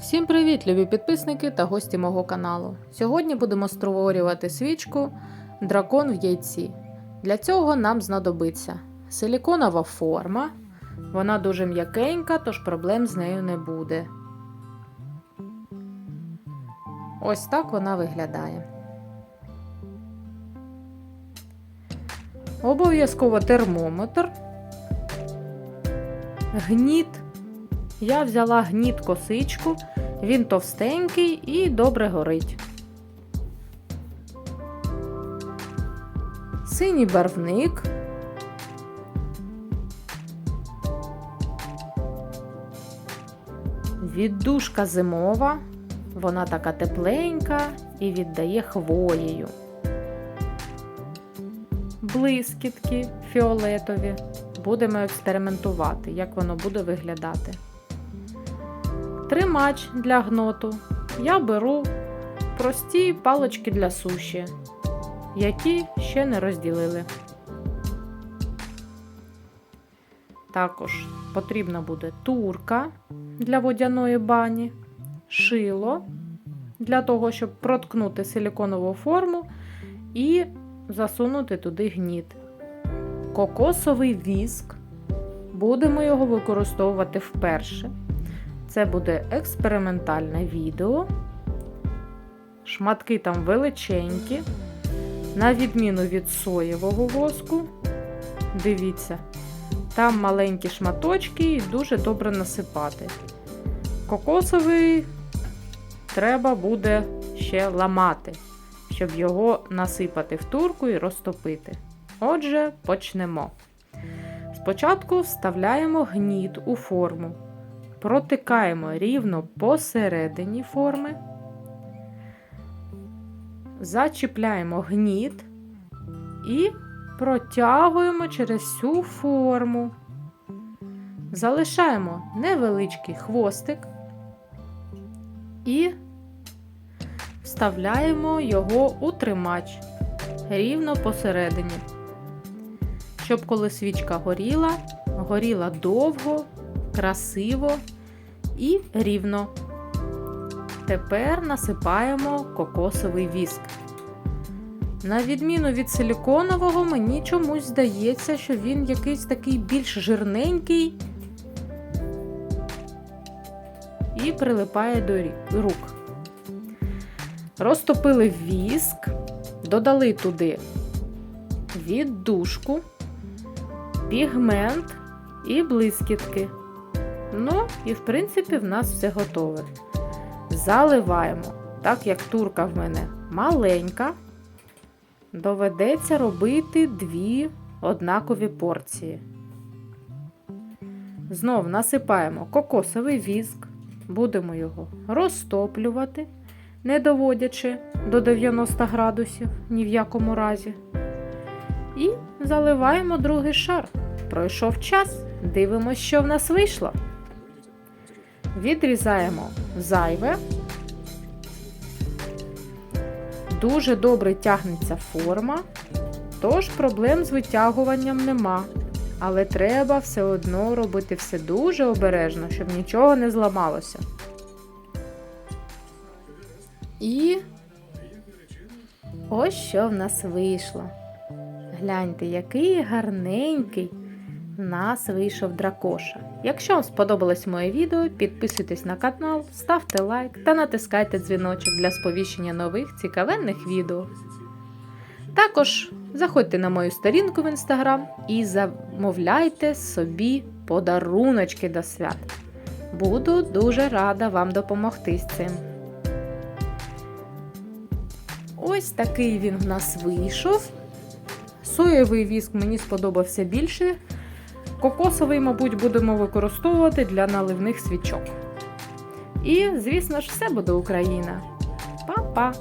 Всім привіт, любі підписники та гості мого каналу. Сьогодні будемо створювати свічку Дракон в яйці. Для цього нам знадобиться силіконова форма. Вона дуже м'якенька, тож проблем з нею не буде. Ось так вона виглядає. Обов'язково термометр. Гніт. Я взяла гніт косичку, він товстенький і добре горить. Синій барвник. Віддушка зимова. Вона така тепленька і віддає хвоєю. Блискітки фіолетові. Будемо експериментувати, як воно буде виглядати. Тримач для гноту. Я беру прості палички для суші, які ще не розділили. Також потрібна буде турка для водяної бані, шило для того, щоб проткнути силіконову форму і засунути туди гніт. Кокосовий віск. Будемо його використовувати вперше. Це буде експериментальне відео. Шматки там величенькі, на відміну від соєвого воску. Дивіться, там маленькі шматочки і дуже добре насипати. Кокосовий треба буде ще ламати, щоб його насипати в турку і розтопити. Отже, почнемо. Спочатку вставляємо гніт у форму протикаємо рівно посередині форми, зачіпляємо гніт і протягуємо через всю форму. Залишаємо невеличкий хвостик і вставляємо його у тримач рівно посередині. Щоб коли свічка горіла, горіла довго красиво і рівно. Тепер насипаємо кокосовий віск. На відміну від силіконового, мені чомусь здається, що він якийсь такий більш жирненький і прилипає до рук. Розтопили віск, додали туди віддушку, пігмент і блискітки. Ну, і в принципі, в нас все готове. Заливаємо, так як турка в мене маленька, доведеться робити дві однакові порції. Знов насипаємо кокосовий віск, будемо його розтоплювати, не доводячи до 90 градусів ні в якому разі. І заливаємо другий шар. Пройшов час, дивимося, що в нас вийшло. Відрізаємо зайве. Дуже добре тягнеться форма, тож проблем з витягуванням нема. Але треба все одно робити все дуже обережно, щоб нічого не зламалося. І ось що в нас вийшло. Гляньте, який гарненький нас вийшов дракоша. Якщо вам сподобалось моє відео, підписуйтесь на канал, ставте лайк та натискайте дзвіночок для сповіщення нових цікавенних відео. Також заходьте на мою сторінку в інстаграм і замовляйте собі подаруночки до свят. Буду дуже рада вам допомогти з цим. Ось такий він в нас вийшов. Соєвий віск мені сподобався більше. Кокосовий, мабуть, будемо використовувати для наливних свічок. І, звісно ж, все буде Україна. Па-па!